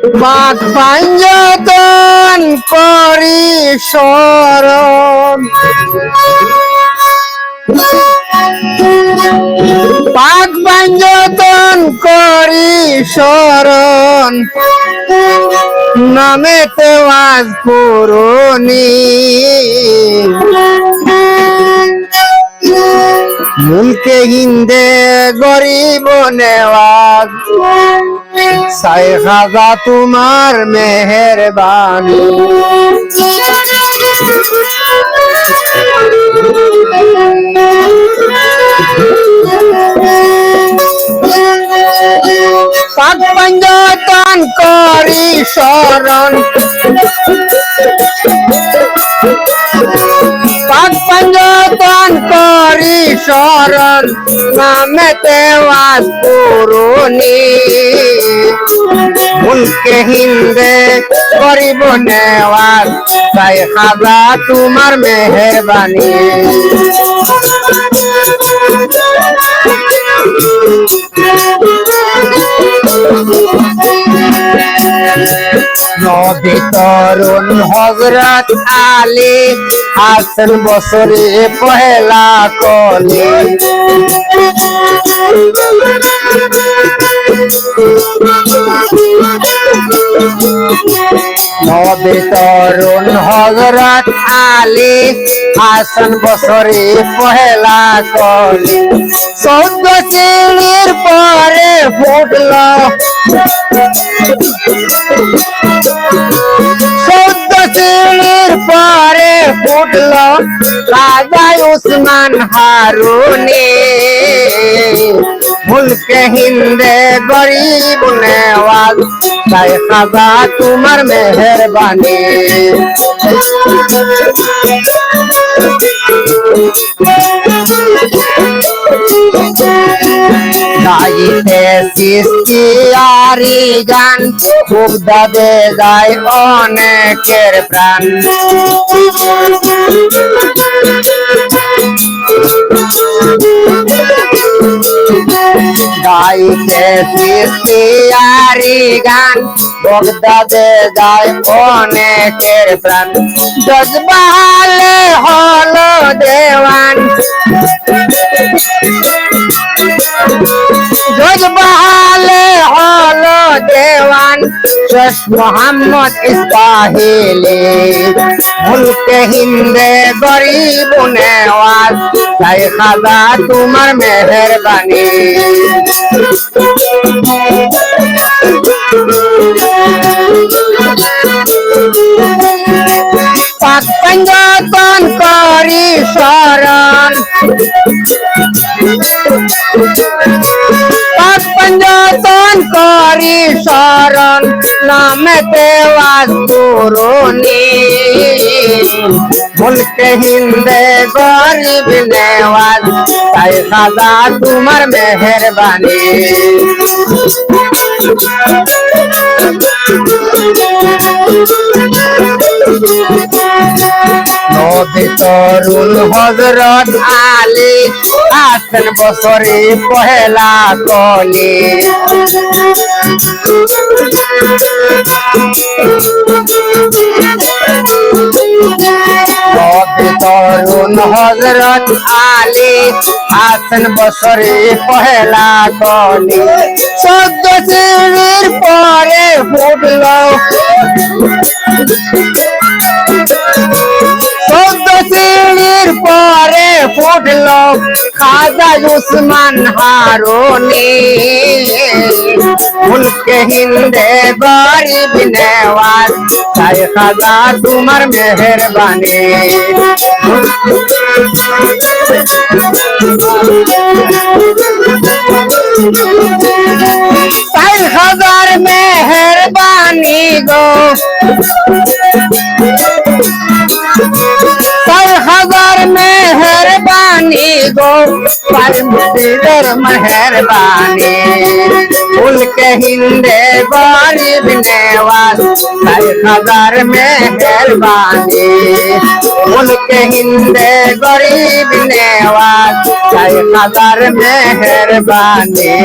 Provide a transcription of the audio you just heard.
বাঘ পাঞ্জতন করি শরণ বাঘ পাঞ্জতন করি শরণ নামে তেওয়াজ করুনি মুলকে হিন্দে গরিব নেওয়াজ। সাই খাজা তোমার মেহরবানি। পাক পঞ্জতন করি শরণ। শরণ নামেতে ওয়াজ পুরনি মুলকে হিন্দে করিব নেওয়াজ তাই খাজা তোমার মেহরবানি। নবী তরুণ হজরত আলী হাসন বছরে পহেলা কলে। নবী তরুণ হজরত আলী হাসন বছরে পহেলা কলে। শ্রেণির পরে ফুটল চৌদ্দ শ্রেণির পরে ফুটল রাজাই উসমান হারুনে। মুলকে হিন্দে গরিব নেওয়াজ, তাই খাজা তোমার মেহরবানি। গাইতে সৃষ্টিয়ারি গান খুব দাবে যায় অনেকের প্রাণ গাইতে সৃষ্টিয়ারি গান বগদাদে যায় অনেকের প্রাণ জজবালে হলো দেওয়ান শেষ মোহাম্মদ ইস্তাহিলি মুলকে হিন্দে গরিব নেওয়াজ তাই খাজা তোমার মেহরবানি পাক পঞ্জতন করি শরণ পাক পঞ্জতন করি শরণ নামে দেওয়াজ পুরনি মুলকে হিন্দে গরিব নেওয়াজ তাই সাদা তোমার মেহরবানি নবী তরুণ হজরত আলী আসেন বছরে পহেলা কলি। তরুণ হজরত আলী আসেন বছরে পহেলা কলি। চোদ্দ শ্রেণির পরে ফুটল। ফুটল খাজা উসমান হারুনি মুলকে হিন্দে গরিব নেওয়াজ তাই খাজা তোমার মেহরবানি তাই হাজার মেহরবানি गो पर मुझी मेहरबानी फूल के हिंदे गरीब नेवाल हर हज़ार मेहरबानी फूल के हिंदे गरीब नेवाल हर हज़ार मेहरबानी